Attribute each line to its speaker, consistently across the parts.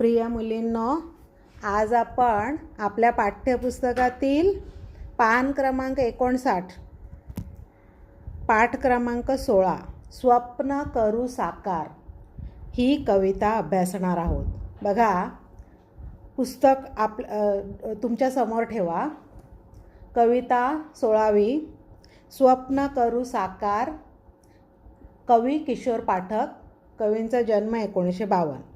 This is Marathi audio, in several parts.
Speaker 1: प्रिय मुलींनो आज आपण आपल्या पाठ्यपुस्तकातील पान क्रमांक एकोणसाठ पाठ क्रमांक सोळा स्वप्न करू साकार ही कविता अभ्यासणार आहोत. बघा पुस्तक आप तुमच्यासमोर ठेवा. कविता सोळावी स्वप्न करू साकार कवी किशोर पाठक कवींचा जन्म एकोणीसशे बावन्न.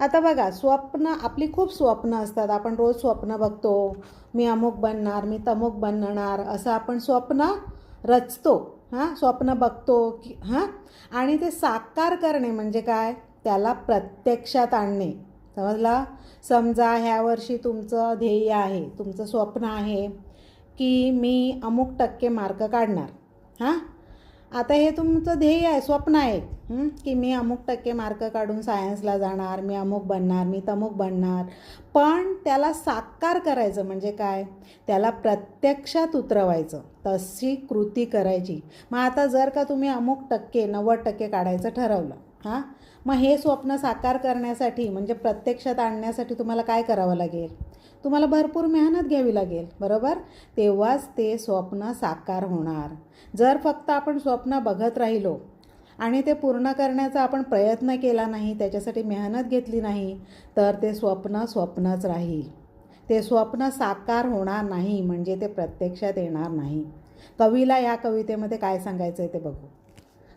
Speaker 1: आता बघा स्वप्न आपली खूप स्वप्न असतात. आपण रोज स्वप्न बघतो. मी अमुक बनणार मी तमुक बनणार असं आपण स्वप्न रचतो. हां स्वप्न बघतो की हां? आणि ते साकार करणे म्हणजे काय? त्याला प्रत्यक्षात आणणे. समजला? समजा ह्या वर्षी तुमचं ध्येय आहे तुमचं स्वप्न आहे की मी अमुक टक्के मार्क काढणार. हां? आता हे तुमचं ध्येय आहे स्वप्न आहे. की मी अमुक टक्के मार्क काढून सायन्सला जाणार मी अमुक बनणार मी तमुक बनणार. पण त्याला साकार करायचं म्हणजे काय? त्याला प्रत्यक्षात उतरवायचं. तशी कृती करायची. मग आता जर का तुम्ही अमुक टक्के नव्वद टक्के काढायचं ठरवलं हां? मग हे स्वप्न साकार करण्यासाठी म्हणजे प्रत्यक्षात आणण्यासाठी तुम्हाला काय करावं लागेल? तुम्हाला भरपूर मेहनत घ्यावी लागेल बरोबर? तेव्हाच ते स्वप्न साकार होणार. जर फक्त आपण स्वप्न बघत राहिलो आणि ते पूर्ण करण्याचा आपण प्रयत्न केला नाही त्याच्यासाठी मेहनत घेतली नाही तर ते स्वप्न स्वप्नच राहील. ते स्वप्न साकार होणार नाही म्हणजे ते प्रत्यक्षात येणार नाही. कवीला या कवितेमध्ये काय सांगायचं आहे ते बघू.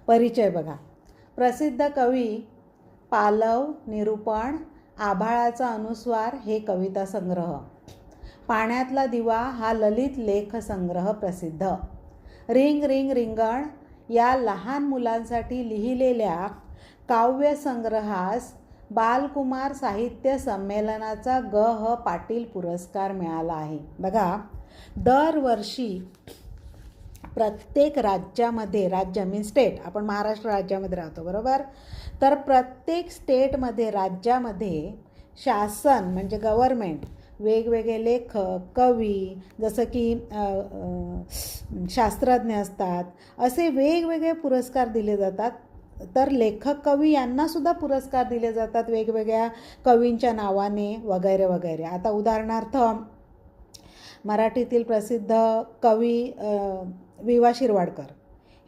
Speaker 1: परिचय बघा. प्रसिद्ध कवी पालव निरूपण आभाळाचा अनुस्वार हे कविता संग्रह. पाण्यातला दिवा हा ललित लेख संग्रह प्रसिद्ध. रिंग रिंग रिंगण या लहान मुलांसाठी लिहिलेल्या काव्य संग्रहास बालकुमार साहित्य संमेलनाचा ग ह पाटील पुरस्कार मिळाला आहे. बघा दरवर्षी प्रत्येक राज्यामध्ये राज्य मीन स्टेट आपण महाराष्ट्र राज्यामध्ये राहतो बरोबर? तर प्रत्येक स्टेटमध्ये राज्यामध्ये शासन म्हणजे गव्हर्मेंट वेगवेगळे लेखक कवी जसं की शास्त्रज्ञ असतात असे वेगवेगळे पुरस्कार दिले जातात. तर लेखक कवी यांनासुद्धा पुरस्कार दिले जातात वेगवेगळ्या कवींच्या नावाने वगैरे वगैरे. आता उदाहरणार्थ मराठीतील प्रसिद्ध कवी वि वा शिरवाडकर.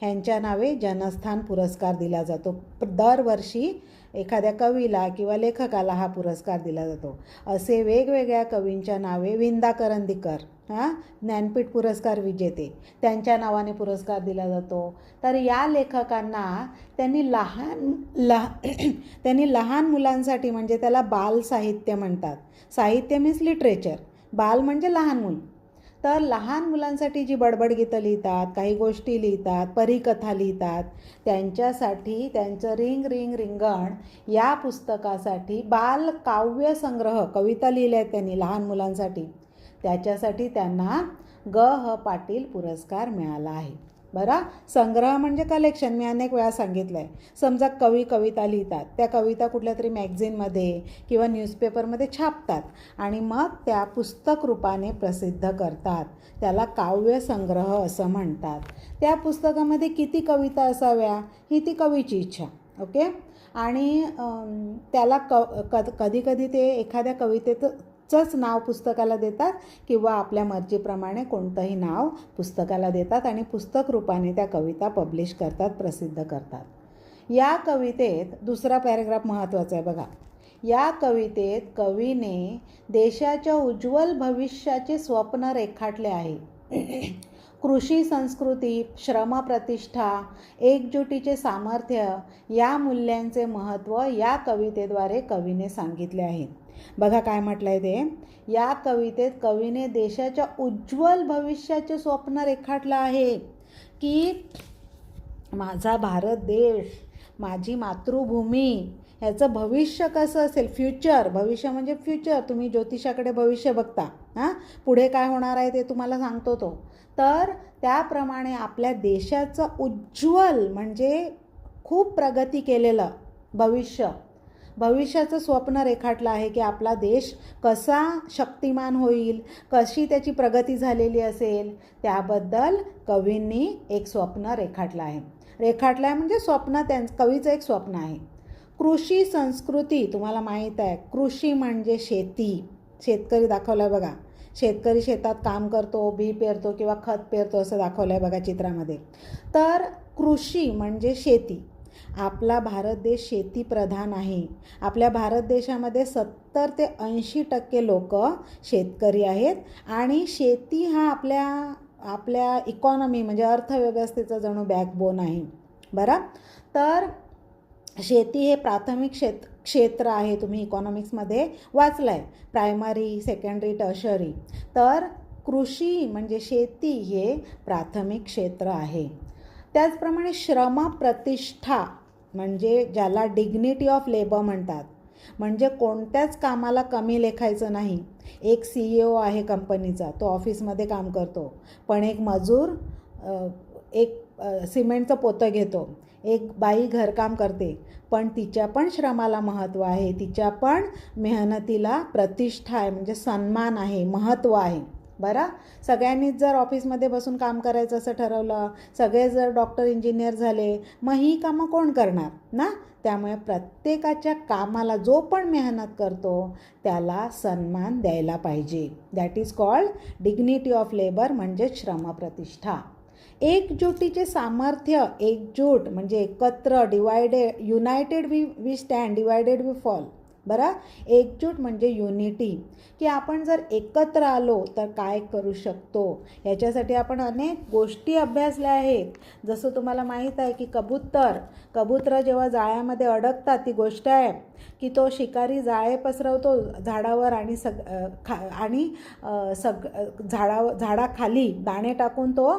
Speaker 1: ह्यांच्या नावे जनस्थान पुरस्कार दिला जातो. दरवर्षी एखाद्या कवीला किंवा लेखकाला हा पुरस्कार दिला जातो. असे वेगवेगळ्या कवींच्या नावे विंदा करंदीकर हां ज्ञानपीठ पुरस्कार विजेते त्यांच्या नावाने पुरस्कार दिला जातो. तर या लेखकांना त्यांनी लहान लहा त्यांनी लहान मुलांसाठी म्हणजे त्याला बाल साहित्य म्हणतात. साहित्य मीन्स लिटरेचर बाल म्हणजे लहान मुलं. तर लहान मुलांसाठी जी बडबड गीतं लिहितात काही गोष्टी लिहितात परिकथा लिहितात त्यांच्यासाठी त्यांचं रिंग रिंग रिंगण या पुस्तकासाठी बाल काव्य संग्रह कविता लिहिल्या आहेत त्यांनी लहान मुलांसाठी. त्याच्यासाठी त्यांना ग ह पाटील पुरस्कार मिळाला आहे. बरं? संग्रह म्हणजे कलेक्शन मी अनेक वेळा सांगितलं आहे समजा कवी कविता लिहितात. त्या कविता कुठल्या तरी मॅगझिनमध्ये किंवा न्यूजपेपरमध्ये छापतात आणि मग त्या पुस्तक रूपाने प्रसिद्ध करतात. त्याला काव्य संग्रह असं म्हणतात. त्या पुस्तकामध्ये किती कविता असाव्या? ही ती कवीची इच्छा. ओके? आणि त्याला क कधी कधी ते एखाद्या चंच नाव पुस्तकाला देतात किंवा आपल्या मर्जीप्रमाणे कोणतंही नाव पुस्तकाला देतात आणि पुस्तक रूपाने त्या कविता पब्लिश करतात प्रसिद्ध करतात. या कवितेत दुसरा पॅरेग्राफ महत्त्वाचा आहे बघा. या कवितेत कवीने देशाच्या उज्ज्वल भविष्याचे स्वप्न रेखाटले आहे. कृषी संस्कृती श्रमप्रतिष्ठा एकजुटीचे सामर्थ्य या मूल्यांचे महत्त्व या कवितेद्वारे कवीने सांगितले आहे. बघा काय म्हटलं आहे ते. या कवितेत कवीने देशाच्या उज्ज्वल भविष्याचे स्वप्न रेखाटलं आहे की माझा भारत देश माझी मातृभूमी ह्याचं भविष्य कसं असेल? फ्युचर भविष्य म्हणजे फ्युचर तुम्ही ज्योतिषाकडे भविष्य बघता. हां? पुढे काय होणार आहे ते तुम्हाला सांगतो तो. तर त्याप्रमाणे आपल्या देशाचं उज्ज्वल म्हणजे खूप प्रगती केलेलं भविष्य. भविष्याचं स्वप्न रेखाटलं आहे की आपला देश कसा शक्तिमान होईल कशी त्याची प्रगती झालेली असेल त्याबद्दल कवींनी एक स्वप्न रेखाटलं आहे. रेखाटलं आहे म्हणजे स्वप्न त्यां कवीचं एक स्वप्न आहे. कृषी संस्कृती तुम्हाला माहीत आहे कृषी म्हणजे शेती. शेतकरी दाखवला आहे बघा. शेतकरी शेतात काम करतो बी पेरतो किंवा खत पेरतो असं दाखवलं आहे बघा चित्रामध्ये. तर कृषी म्हणजे शेती. आपला भारत देश शेतीप्रधान आहे. आपल्या भारत देशामध्ये सत्तर ते ऐंशी टक्के लोक शेतकरी आहेत आणि शेती हा आपल्या आपल्या इकॉनॉमी म्हणजे अर्थव्यवस्थेचा जणू बॅकबोन आहे. बरं? तर शेती हे प्राथमिक क्षेत क्षेत्र आहे तुम्ही इकॉनॉमिक्समध्ये वाचलं आहे प्रायमरी सेकंडरी टर्शरी तर कृषी म्हणजे शेती हे प्राथमिक क्षेत्र आहे. त्याचप्रमाणे श्रम प्रतिष्ठा म्हणजे ज्याला डिग्निटी ऑफ लेबर म्हणतात. म्हणजे कोणत्याच कामाला कमी लेखायचं नाही. एक सी ई ओ आहे कंपनीचा तो ऑफिसमध्ये काम करतो. पण एक मजूर एक सिमेंटचं पोतं घेतो. एक बाई घरकाम करते. पण तिच्या पण श्रमाला महत्त्व आहे. तिच्या पण मेहनतीला प्रतिष्ठा आहे. म्हणजे सन्मान आहे महत्त्व आहे. बरं? सगळ्यांनीच जर ऑफिसमध्ये बसून काम करायचं असं ठरवलं सगळे जर डॉक्टर इंजिनियर झाले मग ही कामं कोण करणार ना? त्यामुळे प्रत्येकाच्या कामाला जो पण मेहनत करतो त्याला सन्मान द्यायला पाहिजे. That is called dignity of labour म्हणजे श्रमप्रतिष्ठा. एकजुटीचे सामर्थ्य एकजूट म्हणजे एकत्र divided united we we stand divided we fall बरं? एकजूट म्हणजे युनिटी की आपण जर एकत्र आलो तर काय करू शकतो? याच्यासाठी आपण अनेक गोष्टी अभ्यासल्या आहेत. जसं तुम्हाला माहीत आहे की कबूतर कबूतर जेव्हा जाळ्यामध्ये अडकतात ती गोष्ट आहे की तो शिकारी जाळे पसरवतो झाडावर आणि सग खा आणि सग झाडावर झाडाखाली दाणे टाकून तो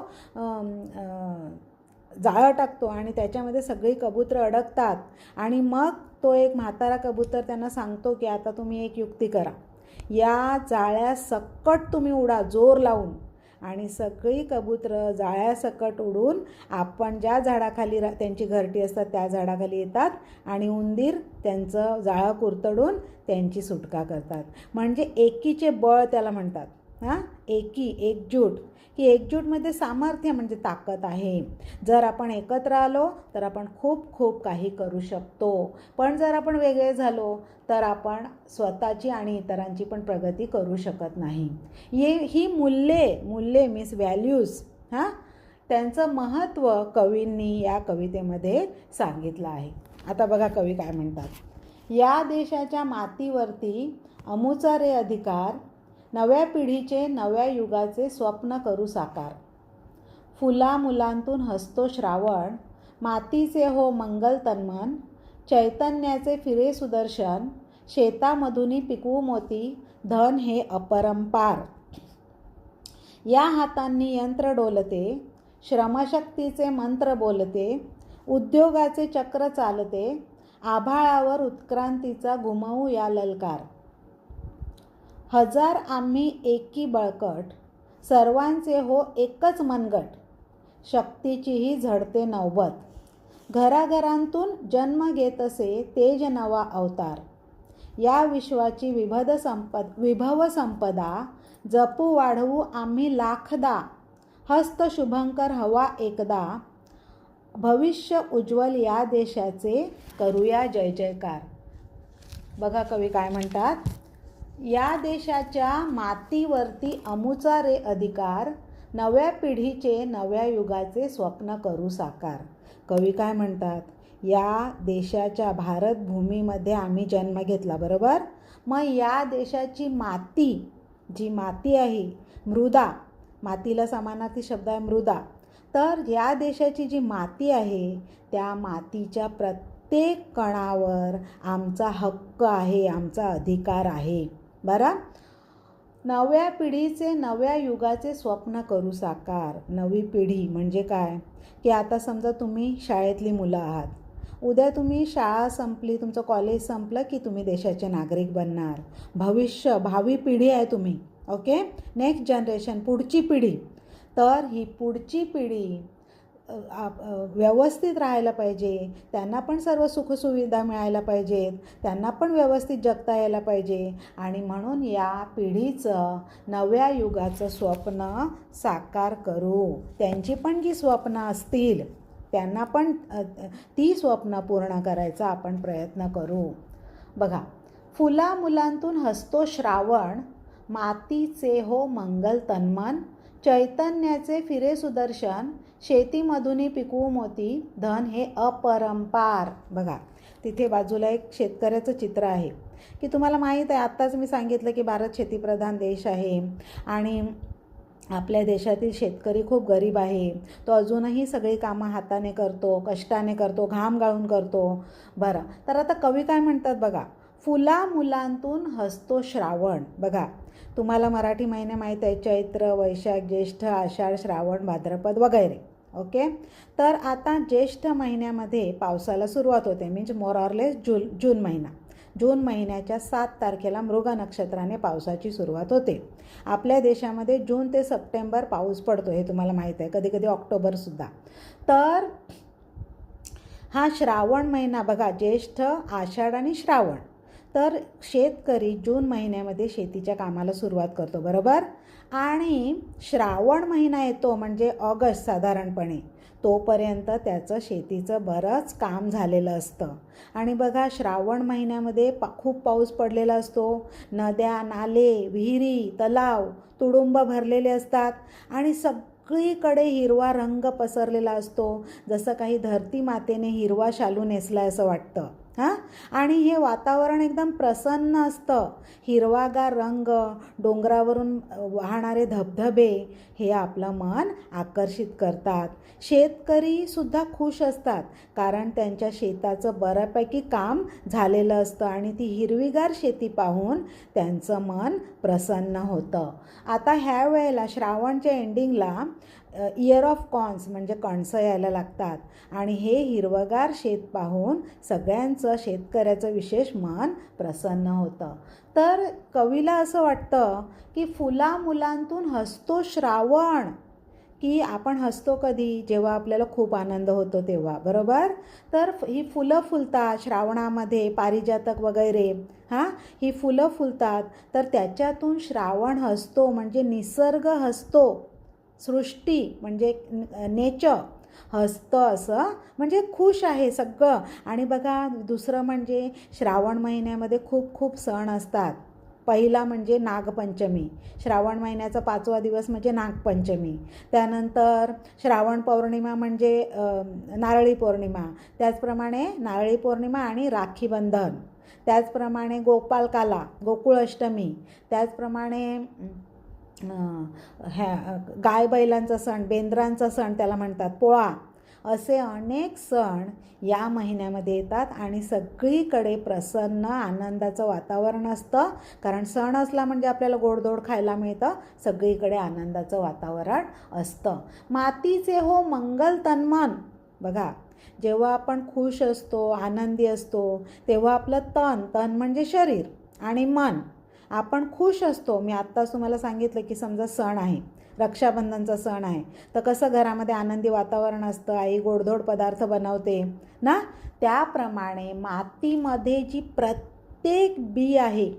Speaker 1: जाळं टाकतो आणि त्याच्यामध्ये सगळी कबूतरं अडकतात. आणि मग तो एक म्हातारा कबूतर त्यांना सांगतो की आता तुम्ही एक युक्ती करा. या जाळ्या सकट तुम्ही उडा जोर लावून. आणि सगळी कबूतरं जाळ्यासकट उडून आपण ज्या झाडाखाली रा त्यांची घरटी असतात त्या झाडाखाली येतात आणि उंदीर त्यांचं जाळं कुरतडून त्यांची सुटका करतात. म्हणजे एकीचे बळ त्याला म्हणतात. हां? एकी एकजूट. की एकजूटमध्ये सामर्थ्य म्हणजे ताकद आहे. जर आपण एकत्र आलो तर आपण खूप खूप काही करू शकतो. पण जर आपण वेगळे झालो तर आपण स्वतःची आणि इतरांची पण प्रगती करू शकत नाही. ये ही मूल्ये मूल्ये मीन्स व्हॅल्यूज हां? त्यांचं महत्त्व कवींनी या कवितेमध्ये सांगितलं आहे. आता बघा कवी काय म्हणतात. या देशाच्या मातीवरती अमुचा रे अधिकार नव्या पिढीचे नव्या युगाचे स्वप्न करू साकार. फुला मुलांतून हसतो श्रावण मातीचे हो मंगल तन्मन चैतन्याचे फिरे सुदर्शन शेतामधूनही पिकवू मोती धन हे अपरंपार. या हातांनी यंत्र डोलते श्रमशक्तीचे मंत्र बोलते उद्योगाचे चक्र चालते आभाळावर उत्क्रांतीचा घुमवू या ललकार. हजार आम्ही एकी बळकट सर्वांचे हो एकच मनगट. शक्तीचीही झडते नौबत. घराघरांतून जन्म घेत असे तेज नवा अवतार. या विश्वाची विभद संपद विभव संपदा जपू वाढवू आम्ही लाखदा. हस्त शुभंकर हवा एकदा. भविष्य उज्ज्वल या देशाचे करूया जय जयकार. बघा कवी काय म्हणतात? या देशाच्या मातीवरती अमुचा रे अधिकार नव्या पिढीचे नव्या युगाचे स्वप्न करू साकार. कवी काय म्हणतात? या देशाच्या भारतभूमीमध्ये आम्ही जन्म घेतला बरोबर? मग या देशाची माती जी माती आहे मृदा मातीला समानार्थी शब्द आहे मृदा. तर या देशाची जी माती आहे त्या मातीच्या प्रत्येक कणावर आमचा हक्क आहे आमचा अधिकार आहे. बरा. नव्या पिढीचे नव्या युगाचे स्वप्न करू साकार. नवी पिढी म्हणजे काय? की आता समजा तुम्ही शाळेतली मुलं आहात. उद्या तुम्ही शाळा संपली तुमचं कॉलेज संपलं की तुम्ही देशाचे नागरिक बनणार. भविष्य भावी पिढी आहे तुम्ही ओके नेक्स्ट जनरेशन पुढची पिढी. तर ही पुढची पिढी व्यवस्थित राहायला पाहिजे. त्यांना पण सर्व सुखसुविधा मिळायला पाहिजेत. त्यांना पण व्यवस्थित जगता यायला पाहिजे. आणि म्हणून या पिढीचं नव्या युगाचं स्वप्न साकार करू. त्यांची पण जी स्वप्न असतील त्यांना पण ती स्वप्न पूर्ण करायचा आपण प्रयत्न करू. बघा फुला मुलांतून हसतो श्रावण मातीचे हो मंगल तन्मन चैतन्याचे फिरे सुदर्शन शेतीमधूनही पिकवू मोती धन हे अपरंपार. बघा तिथे बाजूला एक शेतकऱ्याचं चित्र आहे. की तुम्हाला माहीत आहे आत्ताच मी सांगितलं की भारत शेतीप्रधान देश आहे आणि आपल्या देशातील शेतकरी खूप गरीब आहे. तो अजूनही सगळी कामं हाताने करतो कष्टाने करतो घाम गाळून करतो. बरं तर आता कवी काय म्हणतात बघा? फुला मुलांतून हसतो श्रावण. बघा तुम्हाला मराठी महिने माहीत आहे चैत्र वैशाख ज्येष्ठ आषाढ श्रावण भाद्रपद वगैरे. ओके? तर आता ज्येष्ठ महिन्यामध्ये पावसाला सुरुवात होते मीन्स मोरॉरलेस जून जून महिना. जून महिन्याच्या सात तारखेला मृग नक्षत्राने पावसाची सुरुवात होते. आपल्या देशामध्ये जून ते सप्टेंबर पाऊस पडतो हे तुम्हाला माहीत आहे कधी कधी ऑक्टोबरसुद्धा तर हा श्रावण महिना बघा ज्येष्ठ आषाढ आणि श्रावण. तर शेतकरी जून महिन्यामध्ये शेतीच्या कामाला सुरुवात करतो बरोबर? आणि श्रावण महिना येतो म्हणजे ऑगस्ट साधारणपणे तोपर्यंत त्याचं शेतीचं बरंच काम झालेलं असतं. आणि बघा श्रावण महिन्यामध्ये पा खूप पाऊस पडलेला असतो. नद्या नाले विहिरी तलाव तुडुंब भरलेले असतात. आणि सगळीकडे हिरवा रंग पसरलेला असतो. जसं काही धरती मातेने हिरवा शालू नेसला असं वाटतं. हां? आणि हे वातावरण एकदम प्रसन्न असतं. हिरवागार रंग डोंगरावरून वाहणारे धबधबे हे आपलं मन आकर्षित करतात. शेतकरीसुद्धा खुश असतात कारण त्यांच्या शेताचं बऱ्यापैकी काम झालेलं असतं आणि ती हिरवीगार शेती पाहून त्यांचं मन प्रसन्न होतं. आता ह्या वेळेला श्रावणच्या एंडिंगला इयर ऑफ कॉन्स म्हणजे कणसं यायला लागतात. आणि हे हिरवगार शेत पाहून सगळ्यांचं शेतकऱ्याचं विशेष मन प्रसन्न होतं. तर कवीला असं वाटतं की फुला मुलांतून हसतो श्रावण. की आपण हसतो कधी? जेव्हा आपल्याला खूप आनंद होतो तेव्हा. बरोबर? तर ही फुलं फुलतात श्रावणामध्ये पारिजातक वगैरे. हां? ही फुलं फुलतात. तर त्याच्यातून श्रावण हसतो म्हणजे निसर्ग हसतो. सृष्टी म्हणजे नेचर हस्त असं म्हणजे खुश आहे सगळं. आणि बघा दुसरं म्हणजे श्रावण महिन्यामध्ये खूप खूप सण असतात. पहिला म्हणजे नागपंचमी. श्रावण महिन्याचा पाचवा दिवस म्हणजे नागपंचमी. त्यानंतर श्रावण पौर्णिमा म्हणजे नारळी पौर्णिमा. त्याचप्रमाणे नारळी पौर्णिमा आणि राखीबंधन त्याचप्रमाणे गोपालकाला गोकुळ अष्टमी. त्याचप्रमाणे ह्या गाय बैलांचा सण बेंद्रांचा सण त्याला म्हणतात पोळा. असे अनेक सण या महिन्यामध्ये येतात आणि सगळीकडे प्रसन्न आनंदाचं वातावरण असतं. कारण सण असला म्हणजे आपल्याला गोडधोड खायला मिळतं. सगळीकडे आनंदाचं वातावरण असतं. मातीचे हो मंगल तन्मन. बघा जेव्हा आपण खुश असतो आनंदी असतो तेव्हा आपलं तन तन म्हणजे शरीर आणि मन. आपण खुश असतो. मी आत्ताच तुम्हाला सांगितलं की समजा सण आहे रक्षाबंधनचा सण आहे तर कसं घरामध्ये आनंदी वातावरण असतं आई गोडधोड पदार्थ बनवते ना? त्याप्रमाणे मातीमध्ये जी प्रत्येक बी आहे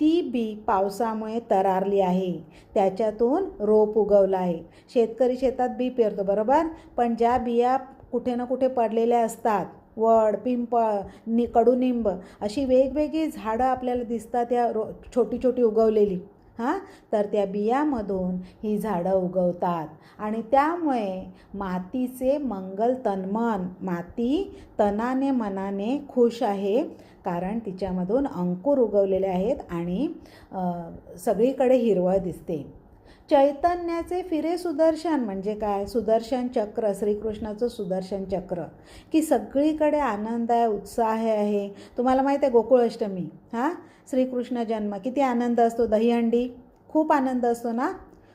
Speaker 1: ती बी पावसामुळे तरारली आहे. त्याच्यातून रोप उगवलं आहे. शेतकरी शेतात बी पेरतो बरोबर? पण ज्या बिया कुठे ना कुठे पडलेल्या असतात वड पिंपळ नि कडुनिंब अशी वेगवेगळी झाडं आपल्याला दिसतात या रो छोटी छोटी उगवलेली. हां? तर त्या बियामधून ही झाडं उगवतात. आणि त्यामुळे मातीचे मंगल तन्मन माती तनाने मनाने खुश आहे. कारण तिच्यामधून अंकुर उगवलेले आहेत आणि सगळीकडे हिरवळ दिसते. चैतन्याचे फिरे सुदर्शन म्हणजे काय? सुदर्शन चक्र श्रीकृष्णाचं सुदर्शन चक्र. की सगळीकडे आनंद आहे उत्साह आहे. तुम्हाला माहीत आहे गोकुळाष्टमी हां? श्रीकृष्ण जन्म किती आनंद असतो? दहीहंडी. खूप आनंद असतो ना?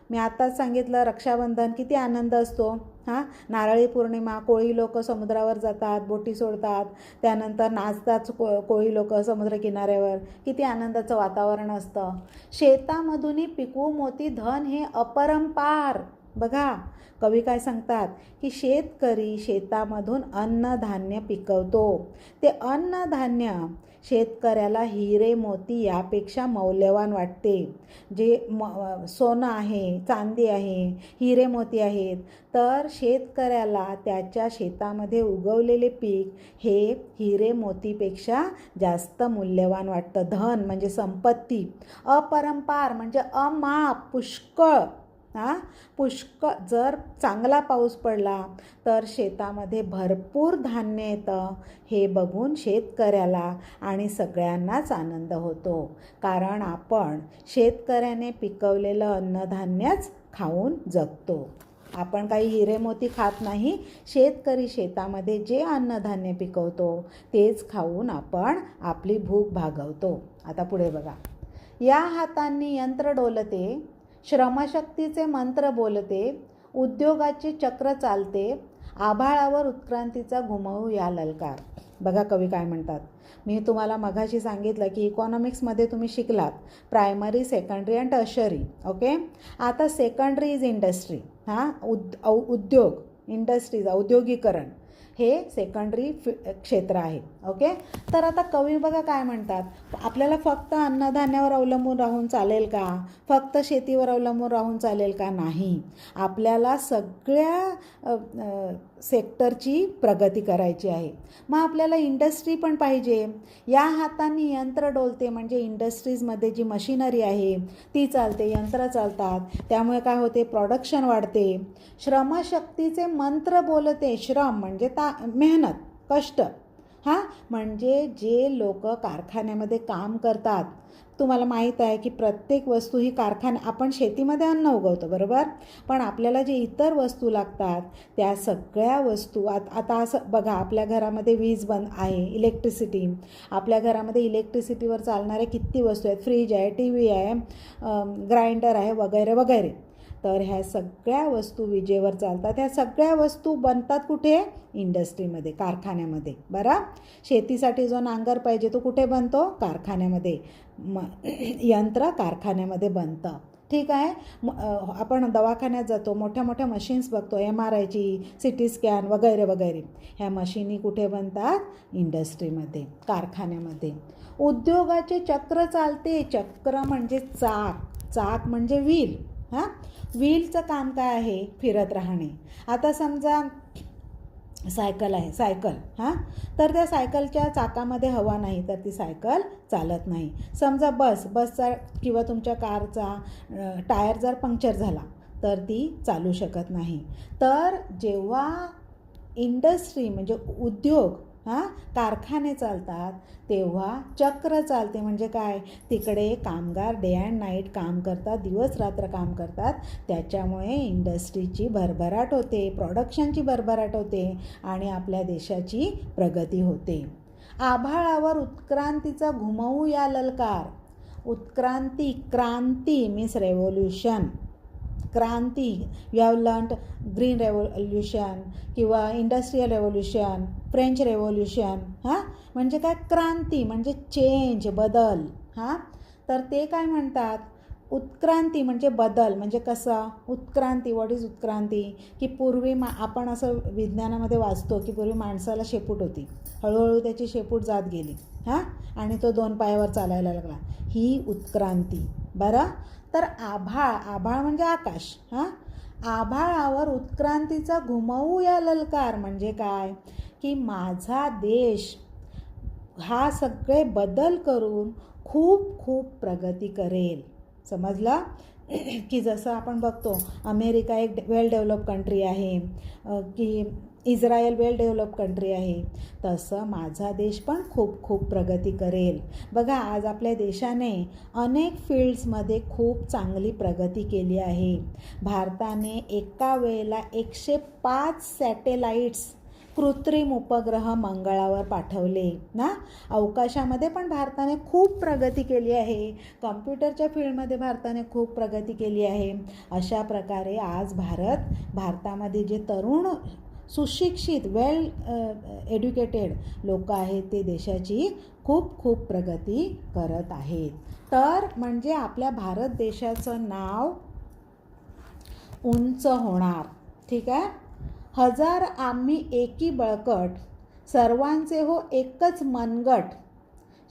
Speaker 1: मी आत्ताच सांगितलं रक्षाबंधन किती आनंद असतो. हां? नारळी पौर्णिमा कोळी लोक समुद्रावर जातात बोटी सोडतात. त्यानंतर नाचतात को कोळी लोक समुद्रकिनाऱ्यावर. किती आनंदाचं वातावरण असतं. शेतामधूनही पिकवू मोती धन हे अपरंपार. बघा कवी काय सांगतात की शेतकरी शेतामधून अन्नधान्य पिकवतो. ते अन्नधान्य शेतकऱ्याला हिरे मोती यापेक्षा मौल्यवान वाटते. जे म सोनं आहे चांदी आहे हिरे मोती आहेत तर शेतकऱ्याला त्याच्या शेतामध्ये उगवलेले पीक हे हिरे मोतीपेक्षा जास्त मूल्यवान वाटतं. धन म्हणजे संपत्ती अपरंपार म्हणजे अमाप पुष्कळ. हां? पुष्कळ जर चांगला पाऊस पडला तर शेतामध्ये भरपूर धान्य येतं. हे बघून शेतकऱ्याला आणि सगळ्यांनाच आनंद होतो. कारण आपण शेतकऱ्याने पिकवलेलं अन्नधान्यच खाऊन जगतो. आपण काही हिरे मोती खात नाही. शेतकरी शेतामध्ये जे अन्नधान्य पिकवतो तेच खाऊन आपण आपली भूक भागवतो. आता पुढे बघा. या हातांनी यंत्र डोलते श्रमशक्तीचे मंत्र बोलते उद्योगाचे चक्र चालते आभाळावर उत्क्रांतीचा घुमवू या ललकार. बघा कवी काय म्हणतात. मी तुम्हाला मघाशी सांगितलं की इकॉनॉमिक्समध्ये तुम्ही शिकलात. Primary secondary and tertiary okay आता सेकंडरी इज इंडस्ट्री हां? उद औ उद्योग इंडस्ट्रीज औद्योगिकरण. हे सेकंडरी फि क्षेत्र आहे. ओके तर आता कवी बघा काय म्हणतात? आपल्याला फक्त अन्नधान्यावर अवलंबून राहून चालेल का? फक्त शेतीवर अवलंबून राहून चालेल का नाही? आपल्याला सगळ्या सेक्टरची प्रगती करायची आहे. मग आपल्याला इंडस्ट्री पण पाहिजे. या हाताने यंत्र डोलते म्हणजे इंडस्ट्रीजमध्ये जी मशिनरी आहे ती चालते यंत्र चालतात. त्यामुळे काय होते? प्रॉडक्शन वाढते. श्रमशक्तीचे मंत्र बोलते. श्रम म्हणजे ता मेहनत कष्ट. हां? म्हणजे जे लोक कारखान्यामध्ये काम करतात तुम्हाला माहीत आहे की प्रत्येक वस्तू ही कारखाना आपण शेतीमध्ये अन्न उगवतो बरोबर? पण आपल्याला जे इतर वस्तू लागतात त्या सगळ्या वस्तू आत आता असं बघा आपल्या घरामध्ये वीज बंद आहे इलेक्ट्रिसिटी आपल्या घरामध्ये इलेक्ट्रिसिटीवर चालणाऱ्या किती वस्तू आहेत? फ्रीज आहे टी व्ही आहे ग्राइंडर आहे वगैरे वगैरे. तर ह्या सगळ्या वस्तू विजेवर चालतात. ह्या सगळ्या वस्तू बनतात कुठे? इंडस्ट्रीमध्ये कारखान्यामध्ये. बरा? शेतीसाठी जो नांगर पाहिजे तो कुठे बनतो? कारखान्यामध्ये. म यंत्र कारखान्यामध्ये बनतं. ठीक आहे? म आपण दवाखान्यात जातो मोठ्या मोठ्या मशीन्स बघतो एम आर आयची सी टी स्कॅन वगैरे वगैरे. ह्या मशिनी कुठे बनतात? इंडस्ट्रीमध्ये कारखान्यामध्ये. उद्योगाचे चक्र चालते. चक्र म्हणजे चाक. चाक म्हणजे व्हील हां? व्हीलचं काम काय आहे? फिरत राहणे. आता समजा सायकल आहे सायकल हां? तर त्या सायकलच्या चाकामध्ये हवा नाही तर ती सायकल चालत नाही. समजा बस बसचा किंवा तुमच्या कारचा टायर जर पंक्चर झाला तर ती चालू शकत नाही. तर जेव्हा इंडस्ट्री म्हणजे उद्योग हां? कारखाने चालतात तेव्हा चक्र चालते. म्हणजे काय? तिकडे कामगार डे अँड नाईट काम करतात दिवस रात्र काम करतात. त्याच्यामुळे इंडस्ट्रीची भरभराट होते प्रॉडक्शनची भरभराट होते आणि आपल्या देशाची प्रगती होते. आभाळावर उत्क्रांतीचा घुमवू या ललकार. उत्क्रांती क्रांती means revolution Kranti you have learn green revolution किंवा इंडस्ट्रियल रेव्होल्युशन फ्रेंच रेव्होल्युशन हां? म्हणजे काय? क्रांती म्हणजे चेंज बदल हां? तर ते काय म्हणतात? उत्क्रांती म्हणजे बदल म्हणजे कसं? उत्क्रांती व्हॉट इज उत्क्रांती? की पूर्वी मा आपण असं विज्ञानामध्ये वाचतो की पूर्वी माणसाला शेपूट होती. हळूहळू त्याची शेपूट जात गेली हां? आणि तो दोन पायावर चालायला लागला. ही उत्क्रांती. बरं? तर आभाळ आभाळ म्हणजे आकाश हां? आभाळावर उत्क्रांतीचा घुमवू या ललकार म्हणजे काय? की माझा देश हा सगळे बदल करून खूप खूप प्रगती करेल. समजला? की जसं आपण बघतो अमेरिका एक वेल डेव्हलप कंट्री आहे की इस्रायल वेल डेव्हलप कंट्री आहे तसं माझा देश पण खूप खूप प्रगती करेल. बघा आज आपल्या देशाने अनेक फील्ड्समध्ये खूप चांगली प्रगती केली आहे. भारताने एका वेळेला एकशे पाच सॅटेलाईट्स कृत्रिम उपग्रह मंगळावर पाठवले ना? अवकाशामध्ये पण भारताने खूप प्रगती केली आहे. कम्प्युटरच्या फील्डमध्ये भारताने खूप प्रगती केली आहे. अशा प्रकारे आज भारत भारतामध्ये जे तरुण सुशिक्षित वेल एड्युकेटेड लोक आहेत ते देशाची खूप खूप प्रगती करत आहेत. तर म्हणजे आपल्या भारत देशाचं नाव उंच होणार ठीक आहे? हजार आम्ही एकी बळकट सर्वांचे हो एकच मनगट.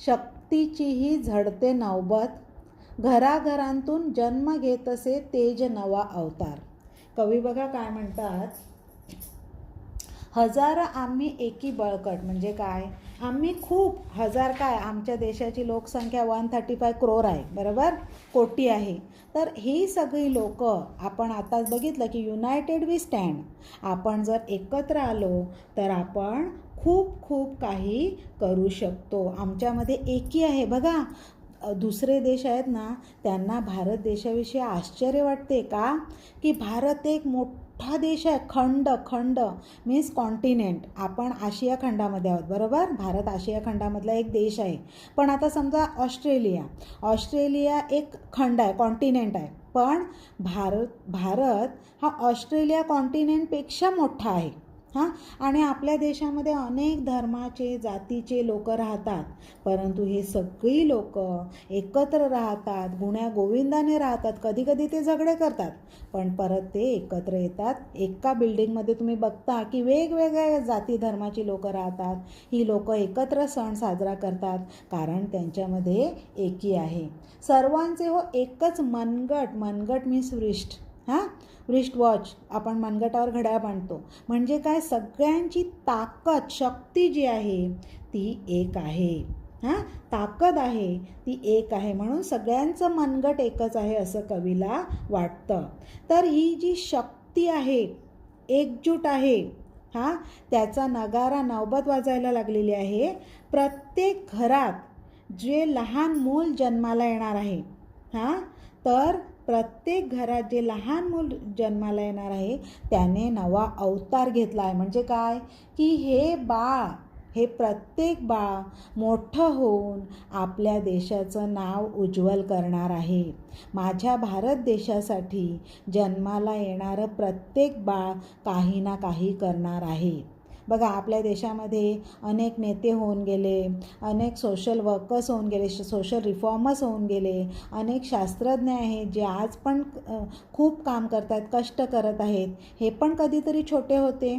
Speaker 1: शक्तीचीही झडते नौबत घराघरांतून जन्म घेत असे तेज नवा अवतार. कवी बघा काय म्हणतात? हजार आम्ही एकी बळकट म्हणजे काय? आम्ही खूप हजार काय आमच्या देशाची लोकसंख्या वन थर्टी फाय क्रोर आहे बरोबर? कोटी आहे. तर ही सगळी लोक आपण आता बघितलं की युनायटेड वी स्टँड आपण जर एकत्र आलो तर आपण खूप खूप काही करू शकतो. आमच्यामध्ये एकी आहे बघा. दुसरे देश आहेत ना त्यांना भारत देशाविषयी आश्चर्य वाटते का? की भारत एक मोठ मोठा देश आहे खंड खंड मीन्स कॉन्टिनेंट आपण आशिया खंडामध्ये आहोत बरोबर? भारत आशिया खंडामधला एक देश आहे. पण आता समजा ऑस्ट्रेलिया. ऑस्ट्रेलिया एक खंड आहे कॉन्टिनेंट आहे. पण भारत भारत हा ऑस्ट्रेलिया कॉन्टिनेंटपेक्षा मोठा आहे. हां? आणि आपल्या देशामध्ये अनेक धर्माचे जातीचे लोक राहतात. परंतु हे सगळी लोक एकत्र राहतात गुण्या गोविंदाने राहतात कधी कधी ते झगडे करतात. पण परत ते एकत्र येतात. एका बिल्डिंगमध्ये तुम्ही बघता की वेगवेगळ्या जाती धर्माची लोक राहतात. ही लोक एकत्र सण साजरा करतात कारण त्यांच्यामध्ये एकी आहे. सर्वांचे हो एकच मनगट मनगट मी वृष्ट. हां? रिस्ट वॉच आपण मनगटावर घड्याळ बांधतो. म्हणजे काय? सगळ्यांची ताकद शक्ती जी आहे ती एक आहे. हां? ताकद आहे ती एक आहे. म्हणून सगळ्यांचं मनगट एकच आहे असं कवीला वाटतं. तर ही जी शक्ती आहे एकजूट आहे हां? त्याचा नगारा नौबत वाजायला लागलेली आहे. प्रत्येक घरात जे लहान मूल जन्माला येणार आहे हां? तर प्रत्येक घरात जे लहान मूल जन्माला येणार आहे त्याने नवा अवतार घेतला आहे. म्हणजे काय? की हे बाळ हे प्रत्येक बाळ मोठं होऊन आपल्या देशाचं नाव उज्ज्वल करणार आहे. माझ्या भारत देशासाठी जन्माला येणारं प्रत्येक बाळ काही ना काही करणार आहे. बघा आपल्या देशामध्ये अनेक नेते होऊन गेले अनेक सोशल वर्कर्स होऊन गेले सोशल रिफॉर्मर्स होऊन गेले अनेक शास्त्रज्ञ आहेत जे आज पण खूप काम करतात कष्ट करत आहेत. हे पण कधीतरी छोटे होते.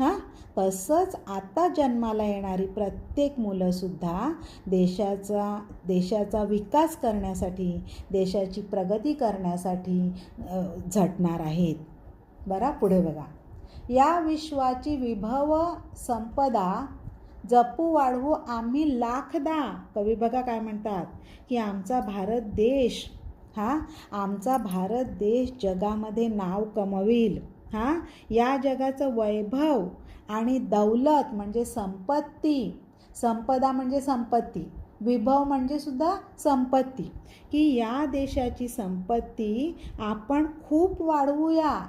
Speaker 1: हां? तसंच आता जन्माला येणारी प्रत्येक मुलंसुद्धा देशाचा देशाचा विकास करण्यासाठी देशाची प्रगती करण्यासाठी झटणार आहेत. बरा? पुढे बघा. या विश्वाची विभव संपदा जपू वाढवू आम्ही लाखदा. कवी बघा काय म्हणतात की आमचा भारत देश हा आमचा भारत देश जगामध्ये नाव कमवील. हां या जगाचं वैभव आणि दौलत म्हणजे संपत्ती. संपदा म्हणजे संपत्ती विभव म्हणजे सुद्धा संपत्ती. की या देशाची संपत्ती आपण खूप वाढवूया.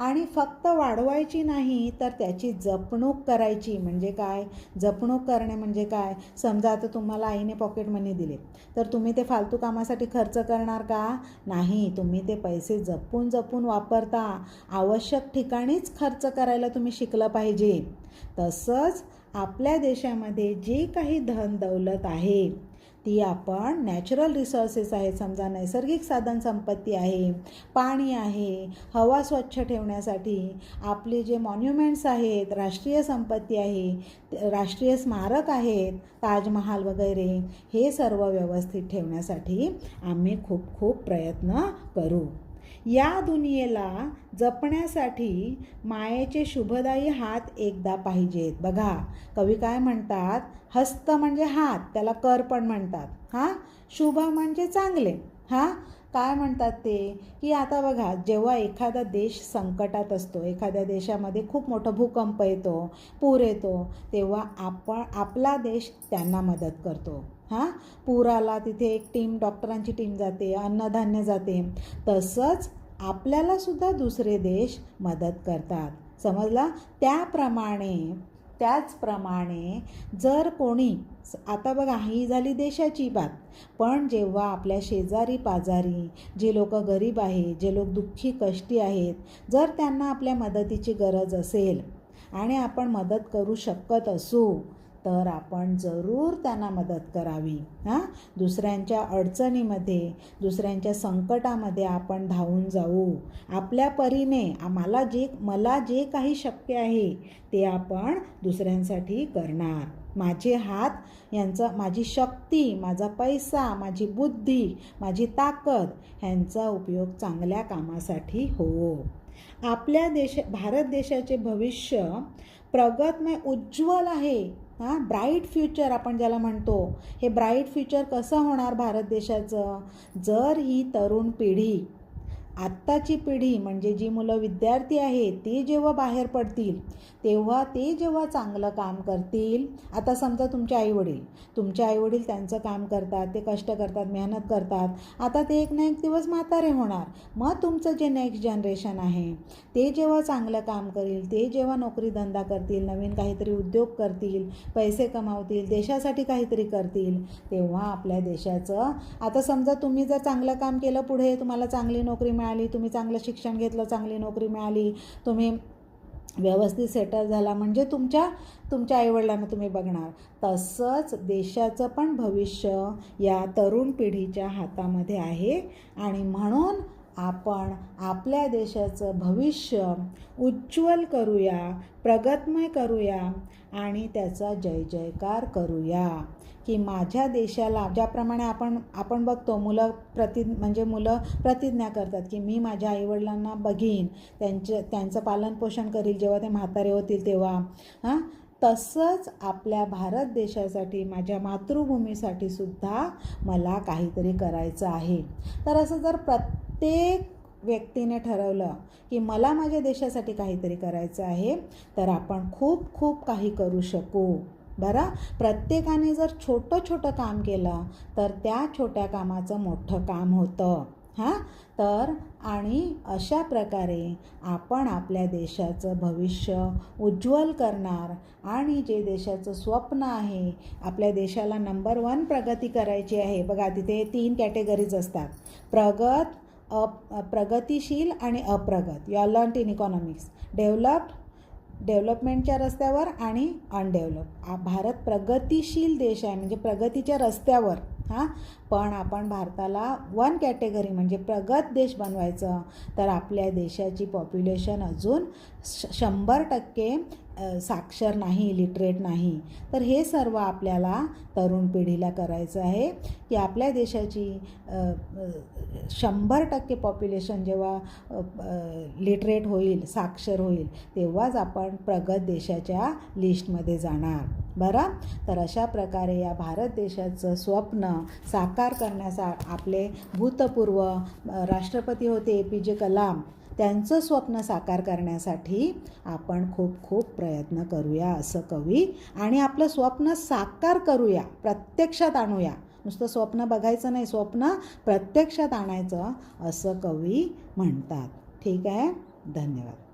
Speaker 1: आणि फक्त वाढवायची नाही तर त्याची जपणूक करायची म्हणजे काय? जपणूक करणे म्हणजे काय? समजा आता तुम्हाला आईने पॉकेट मनी दिले. तर तुम्ही ते फालतू कामासाठी खर्च करणार का? नाही तुम्ही ते पैसे जपून जपून वापरता. आवश्यक ठिकाणीच खर्च करायला तुम्ही शिकलं पाहिजे. तसंच आपल्या देशामध्ये जे काही धन दौलत आहे ती आपण नॅचरल रिसोर्सेस आहेत. समजा नैसर्गिक साधन संपत्ती आहे पाणी आहे हवा स्वच्छ ठेवण्यासाठी आपले जे मॉन्युमेंट्स आहेत राष्ट्रीय संपत्ती आहे राष्ट्रीय स्मारक आहेत ताजमहाल वगैरे हे सर्व व्यवस्थित ठेवण्यासाठी आम्ही खूप खूप प्रयत्न करू. या दुनियेला जपण्यासाठी मायेचे शुभदायी हात एकदा पाहिजेत. बघा कवी काय म्हणतात? हस्त म्हणजे हात त्याला कर पण म्हणतात. हां? शुभ म्हणजे चांगले. हां? काय म्हणतात ते? की आता बघा जेव्हा एखादा देश संकटात असतो एखाद्या देशामध्ये खूप मोठा भूकंप येतो पूर येतो तेव्हा आपण आपला देश त्यांना मदत करतो. हां? पूर आला तिथे एक टीम डॉक्टरांची टीम जाते अन्नधान्य जाते. तसंच आपल्यालासुद्धा दुसरे देश मदत करतात. समजला? त्याप्रमाणे त्याचप्रमाणे जर कोणी आता बघा ही झाली देशाची बात. पण जेव्हा आपल्या शेजारी पाजारी जे लोक गरीब आहेत जे लोक दुःखी कष्टी आहेत जर त्यांना आपल्या मदतीची गरज असेल आणि आपण मदत करू शकत असू तर आपण जरूर त्यांना मदत करावी. हां? दुसऱ्यांच्या अडचणीमध्ये दुसऱ्यांच्या संकटामध्ये आपण धावून जाऊ. आपल्या परीने आम्हाला जे मला जे काही शक्य आहे ते आपण दुसऱ्यांसाठी करणार. माझे हात यांचा माझी शक्ती माझा पैसा माझी बुद्धी माझी ताकद ह्यांचा उपयोग चांगल्या कामासाठी हो. आपल्या देश भारत देशाचे भविष्य प्रगतमय उज्ज्वल आहे. हां ब्राईट फ्युचर आपण ज्याला म्हणतो. हे ब्राईट फ्युचर कसं होणार भारत देशाचं? जर ही तरुण पिढी आत्ताची पिढी म्हणजे जी मुलं विद्यार्थी आहेत ती जेव्हा बाहेर पडतील तेव्हा ते जेव्हा चांगलं काम करतील आता समजा तुमचे आईवडील तुमचे आईवडील त्यांचं काम करतात ते कष्ट करतात मेहनत करतात आता ते एक ना एक दिवस म्हातारे होणार. मग तुमचं जे नेक्स्ट जनरेशन आहे ते जेव्हा चांगलं काम करील ते जेव्हा नोकरी धंदा करतील नवीन काहीतरी उद्योग करतील पैसे कमावतील देशासाठी काहीतरी करतील तेव्हा आपल्या देशाचं आता समजा तुम्ही जर चांगलं काम केलं पुढे तुम्हाला चांगली नोकरी मिळाली तुम्ही चांगलं शिक्षण घेतलं चांगली नोकरी मिळाली तुम्ही व्यवस्थित सेटल झाला म्हणजे तुमच्या तुमच्या आईवडिलांना तुम्ही बघणार. तसंच देशाचं पण भविष्य या तरुण पिढीच्या हातामध्ये आहे आणि म्हणून आपण आपल्या देशाचं भविष्य उज्ज्वल करूया प्रगतमय करूया आणि त्याचा जय जयकार करूया. की माझ्या देशाला ज्याप्रमाणे आपण आपण बघतो मुलं प्रति म्हणजे मुलं प्रतिज्ञा करतात की मी माझ्या आईवडिलांना बघीन त्यांचं त्यांचं पालनपोषण करील जेव्हा ते म्हातारे होतील तेव्हा. हां? तसंच आपल्या भारत देशासाठी माझ्या मातृभूमीसाठी सुद्धा मला काहीतरी करायचं आहे. तर असं जर प्रत्येक व्यक्तीने ठरवलं की मला माझ्या देशासाठी काहीतरी करायचं आहे तर आपण खूप खूप काही करू शकू. बरं? प्रत्येकाने जर छोटं छोटं काम केलं तर त्या छोट्या कामाचं मोठं काम होतं. हां? तर आणि अशा प्रकारे आपण आपल्या देशाचं भविष्य उज्ज्वल करणार आणि जे देशाचं स्वप्न आहे आपल्या देशाला नंबर वन प्रगती करायची आहे. बघा तिथे तीन कॅटेगरीज असतात. प्रगत अप प्रगतिशील आणि अप्रगत. You are learn in economics developed डेव्हलपमेंटच्या रस्त्यावर आणि अनडेव्हलप भारत प्रगतिशील देश आहे. म्हणजे प्रगतीच्या रस्त्यावर हां? पण आपण भारताला वन कॅटेगरी म्हणजे प्रगत देश बनवायचं तर आपल्या देशाची पॉप्युलेशन अजून श शंभर टक्के साक्षर नाही लिटरेट नाही. तर हे सर्व आपल्याला तरुण पिढीला करायचं आहे की आपल्या देशाची शंभर टक्के पॉप्युलेशन जेव्हा लिटरेट होईल साक्षर होईल तेव्हाच आपण प्रगत देशाच्या लिस्टमध्ये जाणार. बरं? तर अशा प्रकारे या भारत देशाचं स्वप्न साकार करण्याचा आपले भूतपूर्व राष्ट्रपती होते ए पी जे कलाम त्यांचं स्वप्न साकार करण्यासाठी आपण खूप खूप प्रयत्न करूया असं कवी आणि आपलं स्वप्न साकार करूया प्रत्यक्षात आणूया. नुसतं स्वप्न बघायचं नाही स्वप्न प्रत्यक्षात आणायचं असं कवी म्हणतात. ठीक आहे? धन्यवाद.